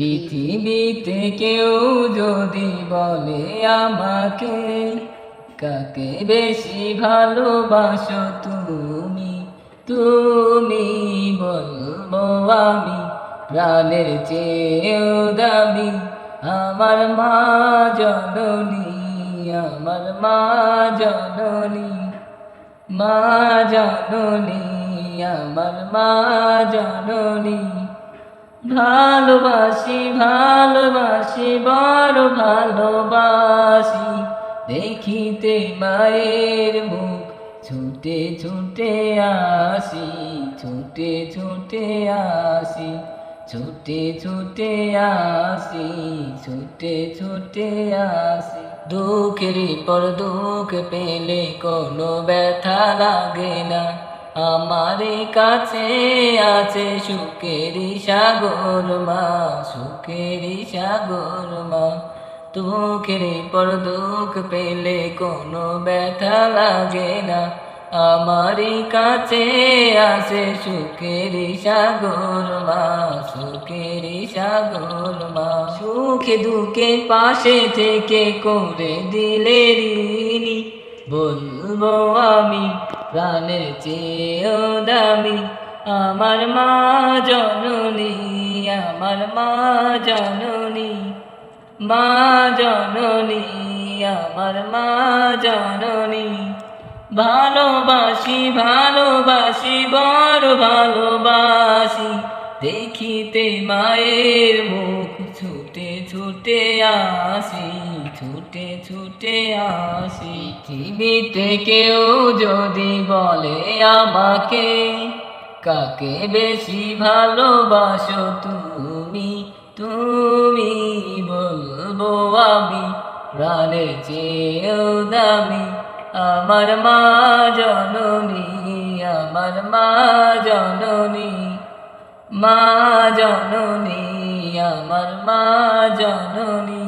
পৃথিবীতে কেউ যদি বলে আমাকে, কাকে বেশি ভালোবাসো তুমি? তুমি বলব আমি প্রাণের চেয়েও দামি, আমার মা জননী, আমার মা জননী মা জননী, আমার মা জননী। ভালোবাসি ভালোবাসি, বড় ভালোবাসি। দেখিতে মায়ের মুখ, ছুটে ছুটে আসি, ছুটে ছুটে আসি, ছুটে ছুটে আসি, ছুটে ছুটে আসি। দুঃখের পর দুঃখ পেলে কোনো ব্যথা লাগে না। আমার কাছে আছে সুখের সাগর মা, সুখের সাগর মা। দুঃখের পর দুঃখ পেলে কোনো ব্যথা লাগে না। আমার কাছে আছে সুখের সাগর মা, সুখের সাগর মা। সুখে দুঃখে পাশে থেকে করে দিলে ঋণী। বলব আমি প্রাণের চেয়েও দামি। আমার মা জননী, আমার মা জননী। মা জননী, আমার মা জননী। ভালোবাসি ভালোবাসি, বড় ভালোবাসি। দেখিতে মায়ের মুখ ছুটে ছুটে আসি, ছুটে ছুটে আসি। পৃথিবীতে কেউ যদি বলে আমাকে, কাকে বেশি ভালোবাসো তুমি? তুমি বলব আমি, প্রাণের চেয়েও দামি। আমার মা জননী, আমার মা জননী। মা জননী আমার মা জননী।